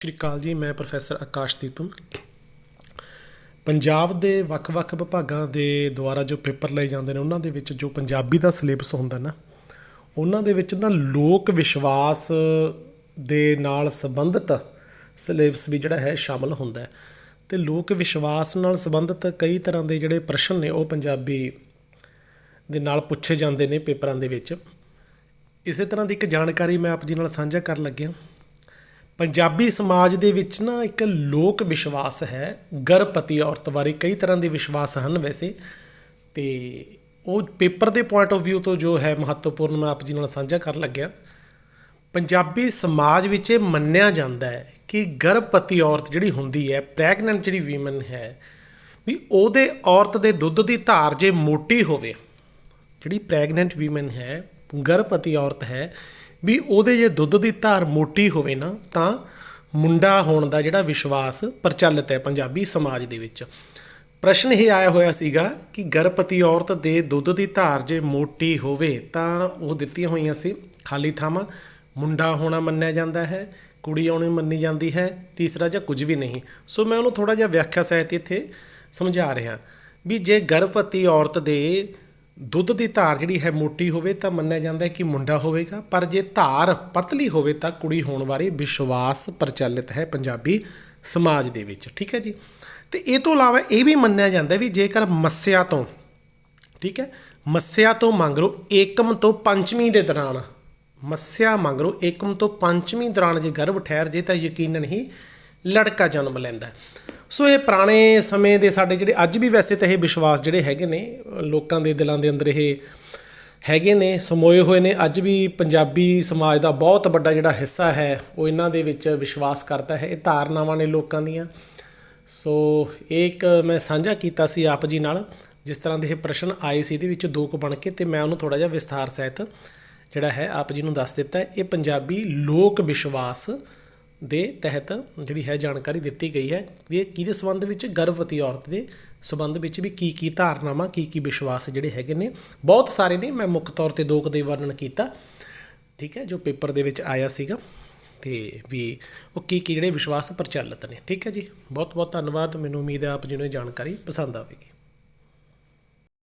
ਸਤਿ ਸ਼੍ਰੀ ਅਕਾਲ ਜੀ, ਮੈਂ ਪ੍ਰੋਫੈਸਰ ਆਕਾਸ਼ ਦੀਪਮ। ਪੰਜਾਬ ਦੇ ਵੱਖ-ਵੱਖ ਵਿਭਾਗਾਂ ਦੇ ਦੁਆਰਾ ਜੋ ਪੇਪਰ ਲਏ ਜਾਂਦੇ ਨੇ, ਉਹਨਾਂ ਦੇ ਵਿੱਚ ਜੋ ਪੰਜਾਬੀ ਦਾ ਸਿਲੇਬਸ ਹੁੰਦਾ ਨਾ, ਉਹਨਾਂ ਦੇ ਵਿੱਚ ਨਾ ਲੋਕ ਵਿਸ਼ਵਾਸ ਦੇ ਨਾਲ ਸੰਬੰਧਿਤ ਸਿਲੇਬਸ ਵੀ ਜਿਹੜਾ ਹੈ ਸ਼ਾਮਲ ਹੁੰਦਾ ਹੈ। ਤੇ ਲੋਕ ਵਿਸ਼ਵਾਸ ਨਾਲ ਸੰਬੰਧਿਤ ਕਈ ਤਰ੍ਹਾਂ ਦੇ ਜਿਹੜੇ ਪ੍ਰਸ਼ਨ ਨੇ, ਉਹ ਪੰਜਾਬੀ ਦੇ ਨਾਲ ਪੁੱਛੇ ਜਾਂਦੇ ਨੇ ਪੇਪਰਾਂ ਦੇ ਵਿੱਚ। ਇਸੇ ਤਰ੍ਹਾਂ ਦੀ ਇੱਕ ਜਾਣਕਾਰੀ ਮੈਂ ਆਪ ਜੀ ਨਾਲ ਸਾਂਝਾ ਕਰਨ ਲੱਗਿਆ। ਪੰਜਾਬੀ ਸਮਾਜ ਦੇ ਵਿੱਚ ਨਾ ਇੱਕ ਲੋਕ ਵਿਸ਼ਵਾਸ ਹੈ ਗਰਭਵਤੀ ਔਰਤ ਬਾਰੇ ਕਈ ਤਰ੍ਹਾਂ ਦੇ ਵਿਸ਼ਵਾਸ ਹਨ ਵੈਸੇ। ਤੇ ਉਹ ਪੇਪਰ ਦੇ ਪੁਆਇੰਟ ਆਫ View ਤੋਂ ਜੋ ਹੈ ਮਹੱਤਵਪੂਰਨ ਮੈਂ ਆਪ ਜੀ ਨਾਲ ਸਾਂਝਾ ਕਰਨ ਲੱਗਿਆ। ਪੰਜਾਬੀ ਸਮਾਜ ਵਿੱਚ ਇਹ ਮੰਨਿਆ ਜਾਂਦਾ ਹੈ ਕਿ ਗਰਭਪਤੀ ਔਰਤ ਜਿਹੜੀ ਹੁੰਦੀ ਹੈ ਪ੍ਰੈਗਨੈਂਟ ਜਿਹੜੀ ਵੀਮਨ ਹੈ, ਵੀ ਉਹਦੇ ਔਰਤ ਦੇ ਦੁੱਧ ਦੀ ਧਾਰ ਜੇ ਮੋਟੀ ਹੋਵੇ, ਜਿਹੜੀ ਪ੍ਰੈਗਨੈਂਟ ਵੀਮਨ ਹੈ ਗਰਭਵਤੀ ਔਰਤ ਹੈ ਵੀ ਉਹਦੇ ਜੇ ਦੁੱਧ ਦੀ ਧਾਰ ਮੋਟੀ ਹੋਵੇ ਨਾ, ਤਾਂ ਮੁੰਡਾ ਹੋਣ ਦਾ ਜਿਹੜਾ ਵਿਸ਼ਵਾਸ ਪ੍ਰਚਲਿਤ ਹੈ ਪੰਜਾਬੀ ਸਮਾਜ ਦੇ ਵਿੱਚ। ਪ੍ਰਸ਼ਨ ਇਹ ਆਇਆ ਹੋਇਆ ਸੀਗਾ ਕਿ ਗਰਭਵਤੀ ਔਰਤ ਦੇ ਦੁੱਧ ਦੀ ਧਾਰ ਜੇ ਮੋਟੀ ਹੋਵੇ, ਤਾਂ ਉਹ ਦਿੱਤੀਆਂ ਹੋਈਆਂ ਸੀ ਖਾਲੀ ਥਾਵਾਂ। ਮੁੰਡਾ ਹੋਣਾ ਮੰਨਿਆ ਜਾਂਦਾ ਹੈ, ਕੁੜੀ ਆਉਣੀ ਮੰਨੀ ਜਾਂਦੀ ਹੈ, ਤੀਸਰਾ ਜਾਂ ਕੁਝ ਵੀ ਨਹੀਂ। ਸੋ ਮੈਂ ਉਹਨੂੰ ਥੋੜਾ ਜਿਹਾ ਵਿਆਖਿਆ ਸਹਿਤ ਇੱਥੇ ਸਮਝਾ ਰਿਹਾ ਵੀ ਜੇ ਗਰਭਵਤੀ ਔਰਤ ਦੇ ਦੁੱਧ ਦੀ ਧਾਰ ਜਿਹੜੀ ਹੈ ਮੋਟੀ ਹੋਵੇ ਤਾਂ ਮੰਨਿਆ ਜਾਂਦਾ ਹੈ ਕਿ ਮੁੰਡਾ ਹੋਵੇਗਾ, ਪਰ ਜੇ ਧਾਰ ਪਤਲੀ ਹੋਵੇ ਤਾਂ ਕੁੜੀ ਹੋਣ ਬਾਰੇ ਵਿਸ਼ਵਾਸ ਪ੍ਰਚਲਿਤ ਹੈ ਪੰਜਾਬੀ ਸਮਾਜ ਦੇ ਵਿੱਚ, ਠੀਕ ਹੈ ਜੀ? ਤੇ ਇਹ ਤੋਂ ਇਲਾਵਾ ਇਹ ਵੀ ਮੰਨਿਆ ਜਾਂਦਾ ਵੀ ਜੇਕਰ ਮੱਸਿਆ ਤੋਂ, ਠੀਕ ਹੈ, ਮੱਸਿਆ ਤੋਂ ਮੰਗ ਲਓ ਏਕਮ ਤੋਂ ਪੰਚਮੀ ਦੇ ਦੌਰਾਨ, ਮੱਸਿਆ ਮੰਗ ਲਓ ਏਕਮ ਤੋਂ ਪੰਚਮੀ ਦੌਰਾਨ ਜੇ ਗਰਭ ਠਹਿਰ ਜੇ ਤਾਂ ਯਕੀਨਨ ਹੀ ਲੜਕਾ ਜਨਮ ਲੈਂਦਾ ਸੋ ਇਹ ਪੁਰਾਣੇ ਸਮੇਂ ਦੇ ਸਾਡੇ ਜਿਹੜੇ ਅੱਜ ਵੀ ਵੈਸੇ ਤਾਂ ਇਹ ਵਿਸ਼ਵਾਸ ਜਿਹੜੇ ਹੈਗੇ ਨੇ, ਲੋਕਾਂ ਦੇ ਦਿਲਾਂ ਦੇ ਅੰਦਰ ਇਹ ਹੈਗੇ ਨੇ, ਸਮੋਏ ਹੋਏ ਨੇ, ਅੱਜ ਵੀ ਪੰਜਾਬੀ ਸਮਾਜ ਦਾ ਬਹੁਤ ਵੱਡਾ ਜਿਹੜਾ ਹਿੱਸਾ ਹੈ, ਉਹ ਇਹਨਾਂ ਦੇ ਵਿੱਚ ਵਿਸ਼ਵਾਸ ਕਰਦਾ ਹੈ, ਇਹ ਧਾਰਨਾਵਾਂ ਨੇ ਲੋਕਾਂ ਦੀਆਂ। ਸੋ ਇਹ ਇੱਕ ਮੈਂ ਸਾਂਝਾ ਕੀਤਾ ਸੀ ਆਪ ਜੀ ਨਾਲ, ਜਿਸ ਤਰ੍ਹਾਂ ਦੇ ਇਹ ਪ੍ਰਸ਼ਨ ਆਏ ਸੀ, ਇਹਦੇ ਵਿੱਚ ਦੋ ਕੁ ਬਣ ਕੇ, ਤੇ ਮੈਂ ਉਹਨੂੰ ਥੋੜਾ ਜਿਹਾ ਵਿਸਥਾਰ ਸਹਿਤ ਜਿਹੜਾ ਹੈ ਆਪ ਜੀ ਨੂੰ ਦੱਸ ਦਿੱਤਾ। ਇਹ ਪੰਜਾਬੀ ਲੋਕ ਵਿਸ਼ਵਾਸ ਦੇ ਤਹਿਤ ਜਿਹੜੀ ਹੈ ਜਾਣਕਾਰੀ ਦਿੱਤੀ ਗਈ ਹੈ ਵੀ ਇਹ ਕਿਹਦੇ ਸੰਬੰਧ ਵਿੱਚ ਗਰਭਵਤੀ ਔਰਤ ਦੇ ਸੰਬੰਧ ਵਿੱਚ ਵੀ ਕੀ ਕੀ ਧਾਰਨਾਵਾਂ, ਕੀ ਕੀ ਵਿਸ਼ਵਾਸ ਜਿਹੜੇ ਹੈਗੇ ਨੇ। ਬਹੁਤ ਸਾਰੇ ਨੇ, ਮੈਂ ਮੁੱਖ ਤੌਰ ਤੇ ਦੋ ਕੁ ਵਰਣਨ ਕੀਤਾ। ਠੀਕ ਹੈ, ਜੋ ਪੇਪਰ ਦੇ ਵਿੱਚ ਆਇਆ ਸੀਗਾ। ਤੇ ਵੀ ਉਹ ਕੀ ਕੀ ਜਿਹੜੇ ਵਿਸ਼ਵਾਸ ਪ੍ਰਚਲਿਤ ਨੇ। ਠੀਕ ਹੈ ਜੀ ਬਹੁਤ ਬਹੁਤ ਧੰਨਵਾਦ। ਮੈਨੂੰ ਉਮੀਦ ਹੈ ਆਪ ਜੀ ਨੂੰ ਇਹ ਜਾਣਕਾਰੀ ਪਸੰਦ ਆਵੇਗੀ।